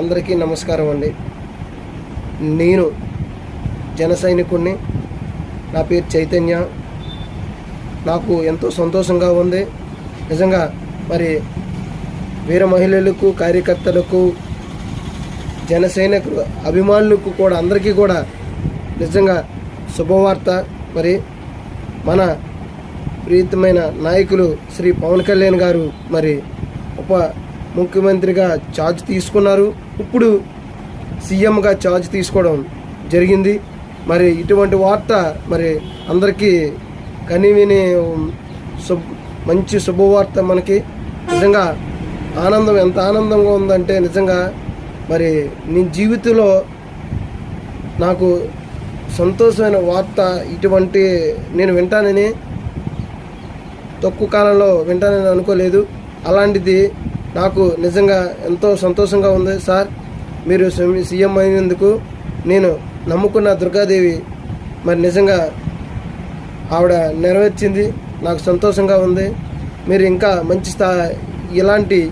అందరికీ నమస్కారం అండి. నేను జన సైనికుడిని నా పేరు చైతన్య. నాకు ఎంతో సంతోషంగా ఉంది. నిజంగా మరి వీర మహిళలకు కార్యకర్తలకు జన సైనికులు అభిమానులకు కూడా అందరికీ కూడా నిజంగా శుభవార్త. మరి మన ప్రీతమైన నాయకులు శ్రీ పవన్ కళ్యాణ్ గారు మరి ఉప ముఖ్యమంత్రిగా ఛార్జ్ తీసుకున్నారు. ఇప్పుడు సీఎంగా ఛార్జ్ తీసుకోవడం జరిగింది. మరి ఇటువంటి వార్త మరి అందరికీ కనివిని శుభ మంచి శుభవార్త మనకి. నిజంగా ఆనందం ఎంత ఆనందంగా ఉందంటే నిజంగా మరి నీ జీవితంలో నాకు సంతోషమైన వార్త ఇటువంటి నేను వింటానని తక్కువ కాలంలో వింటానని అనుకోలేదు. అలాంటిది నాకు నిజంగా ఎంతో సంతోషంగా ఉంది. సార్ మీరు సి- సీఎం అయినందుకు నేను నమ్ముకున్న దుర్గాదేవి మరి నిజంగా ఆవిడ నెరవేర్చింది. నాకు సంతోషంగా ఉంది. మీరు ఇంకా మంచి స్థా ఇలాంటి